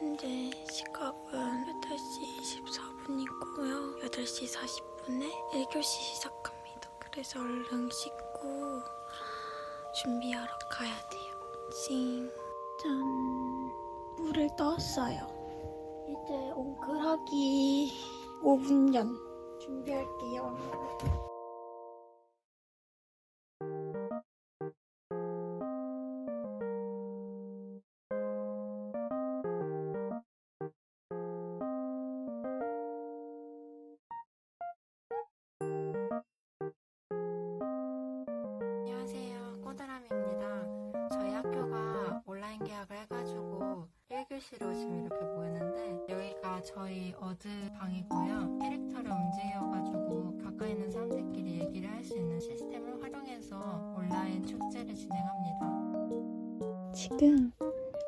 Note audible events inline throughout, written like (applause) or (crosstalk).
현재 시각은 8시 24분이고요. 8시 40분에 1교시 시작합니다. 그래서 얼른 씻고 준비하러 가야 돼요. 찡. 짠. 물을 떠왔어요. 이제 옹글하기 5분 전 준비할게요. 학교가 온라인 계약을 해가지고 1교시로 지금 이렇게 모였는데 여기가 저희 어드 방이고요. 캐릭터를 움직여가지고 가까이 있는 사람들끼리 얘기를 할 수 있는 시스템을 활용해서 온라인 축제를 진행합니다. 지금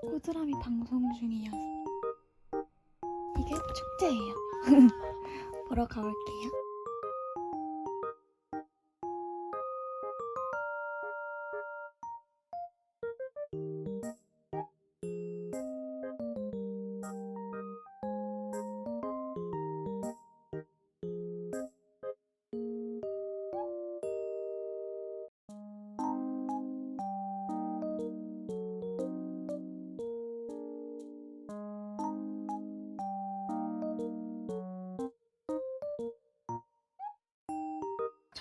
꼬드람이 방송 중이어서 이게 축제예요. (laughs) 보러 가볼게요.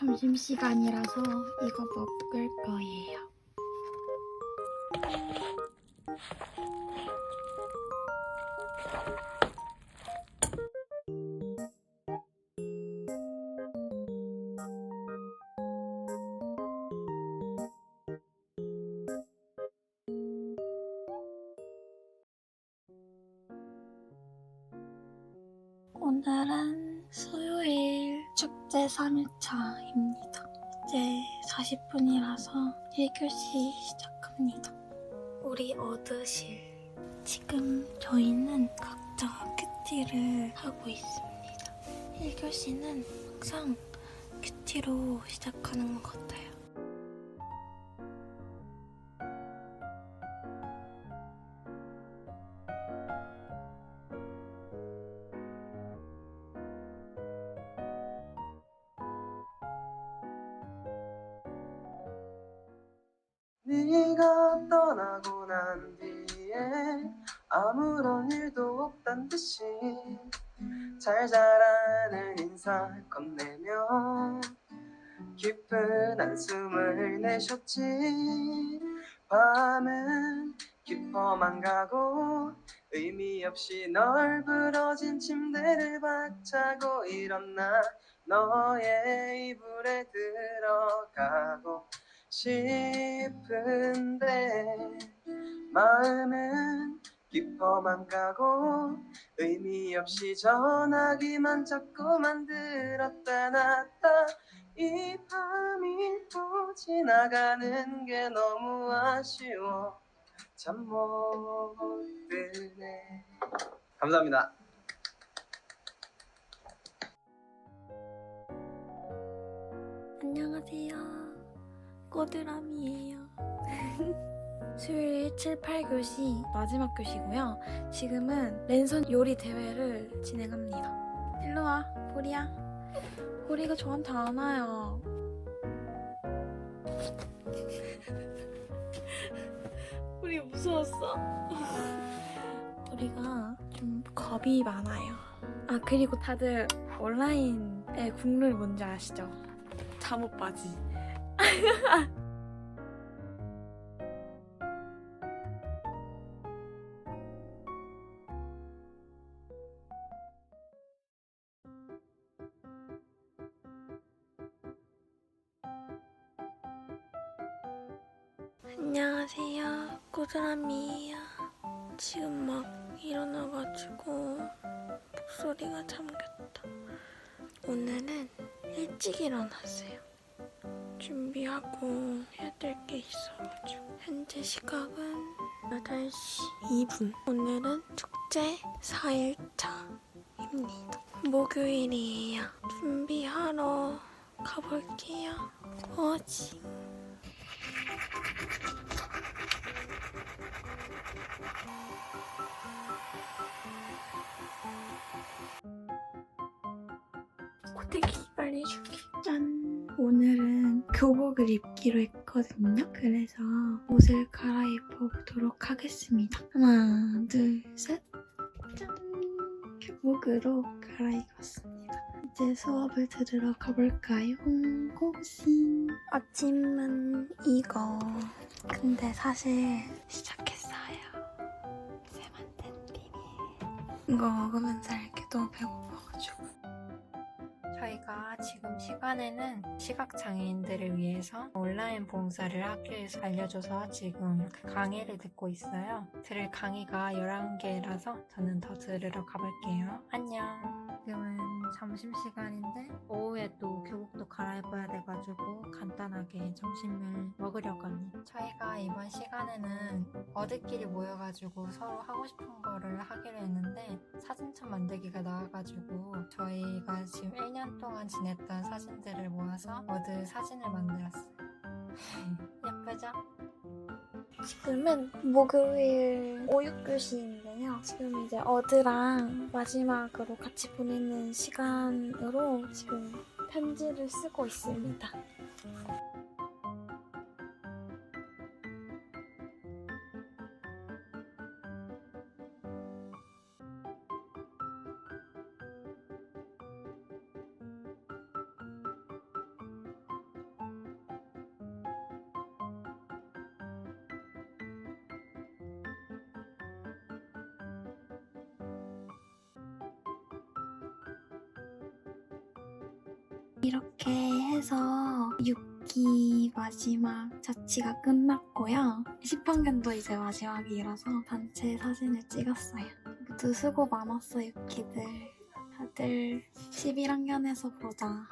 점심시간이라서 이거 먹을 거예요. 오늘은 수요일 축제 3일차입니다. 이제 40분이라서 1교시 시작합니다. 우리 어드실. 지금 저희는 각자 큐티를 하고 있습니다. 1교시는 항상 큐티로 시작하는 것 같아요. 네가 떠나고 난 뒤에 아무런 일도 없단 듯이 잘 자라는 인사 건네며 깊은 한숨을 내셨지. 밤은 깊어만 가고 의미 없이 널브러진 침대를 박차고 일어나 너의 이불에 들어가고 싶은데 마음은 깊어만 가고 의미 없이 전화기만 자꾸 만들었다 놨다. 이 밤이 또 지나가는 게 너무 아쉬워. 잠 못 드네. 감사합니다. 안녕하세요. 꼬드람이에요. 수요일 7, 8교시 마지막 교시고요. 지금은 랜선 요리 대회를 진행합니다. 일로 와, 보리야. 보리가 저한테 안 와요. 보리 무서웠어? 보리가 좀 겁이 많아요. 아, 그리고 다들 온라인의 국룰 뭔지 아시죠? 잠옷 바지. 안녕하세요. 꼬드람이에요. 지금 막 일어나가지고 목소리가 잠겼다. 오늘은 일찍 일어났어요. 준비하고 해야 될 게 있어가지고 현재 시각은 8시 2분. 오늘은 축제 4일차입니다. 목요일이에요. 준비하러 가볼게요. 어지. 교복을 입기로 했거든요. 그래서 옷을 갈아입어 보도록 하겠습니다. 하나, 둘, 셋. 짠. 교복으로 갈아입었습니다. 이제 수업을 들으러 가볼까요? 고고싱. 아침은 이거. 근데 사실 시작했어요. 새 만든 비밀. 이거 먹으면서 이렇게 너무 배고파가지고. 저희가 지금 시간에는 시각장애인들을 위해서 온라인 봉사를 학교에서 알려줘서 지금 그 강의를 듣고 있어요. 들을 강의가 11개라서 저는 더 들으러 가볼게요. 안녕. 지금은 점심시간인데 오후에 또 교복도 갈아입어야 돼가지고 간단하게 점심을 먹으려고 합니다. 저희가 이번 시간에는 어들끼리 모여가지고 서로 하고 싶은 거를 하기로 했는데 사진첩 만들기가 나와가지고 저희가 지금 1년 동안 지냈던 사진들을 모아서 어드 사진을 만들었어요. (laughs) 예쁘죠? 지금은 목요일 5, 6교시인데요. 지금 이제 어드랑 마지막으로 같이 보내는 시간으로 지금 편지를 쓰고 있습니다. 이렇게 해서 6기 마지막 자치가 끝났고요. 10학년도 이제 마지막이라서 단체 사진을 찍었어요. 모두 수고 많았어, 6기들. 다들 11학년에서 보자.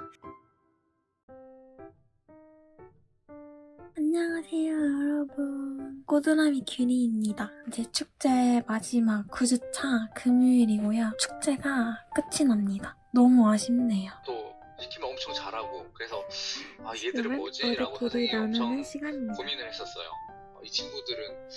안녕하세요, 여러분. 꼬드라미 균이입니다. 이제 축제 마지막 9주차 금요일이고요. 축제가 끝이 납니다. 너무 아쉽네요. 또 시키면 엄청 잘하고 그래서 아 얘들은 지금은 뭐지? 라고 어디끼리 선생님이 엄청 시간입니다. 고민을 했었어요 어, 이 친구들은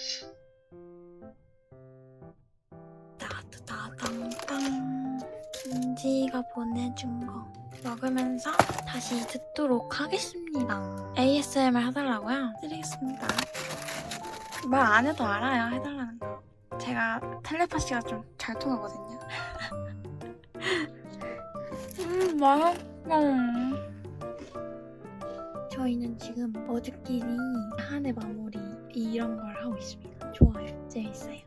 따따따땅땅 김지가 보내준 거 먹으면서 다시 듣도록 하겠습니다. ASMR 해달라고요? 드리겠습니다. 말 안 해도 알아요. 해달라는 거. 제가 텔레파시가 좀 잘 통하거든요. (laughs) 음, 맛있어. 저희는 지금 어드끼리 한 해 마무리 이런 걸 하고 있습니다. 좋아요. 재밌어요.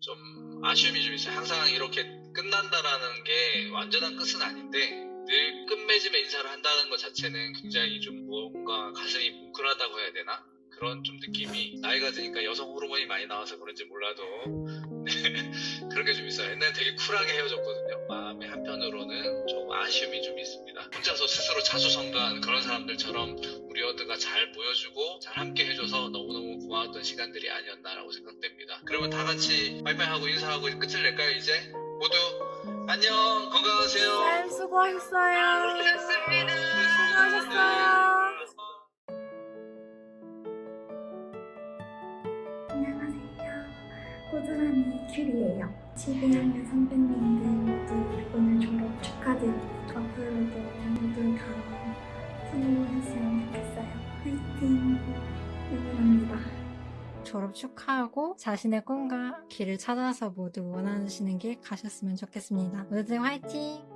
좀 아쉬움이 좀 있어요 항상 이렇게 끝난다라는 게 완전한 끝은 아닌데 늘 끝맺음에 인사를 한다는 것 자체는 굉장히 좀 뭔가 가슴이 뭉클하다고 해야 되나? 그런 좀 느낌이 나이가 드니까 여성 호르몬이 많이 나와서 그런지 몰라도 (laughs) 네, 그런 게 좀 있어요. 옛날에 되게 쿨하게 헤어졌거든요. 마음의 한편으로는 좀 아쉬움이 좀 있습니다. 혼자서 스스로 자수성가한 그런 사람들처럼 우리 어드가 잘 보여주고 잘 함께 해줘서 너무너무 고마웠던 시간들이 아니었나라고 생각됩니다. 그러면 다 같이 빠이빠이 하고 인사하고 끝을 낼까요 이제? 모두 안녕 건강하세요. 네, 수고하셨어요. 수고하셨어요. 안녕하세요. 꼬드라미 큐리예요. 12학년 선배님들 모두 오늘 졸업 축하드립니다. 앞으로도 모두 다 성공했으면 좋겠어요. 화이팅! 응원합니다. 졸업 축하하고 자신의 꿈과 길을 찾아서 모두 원하시는 길 가셨으면 좋겠습니다. 모두들 화이팅!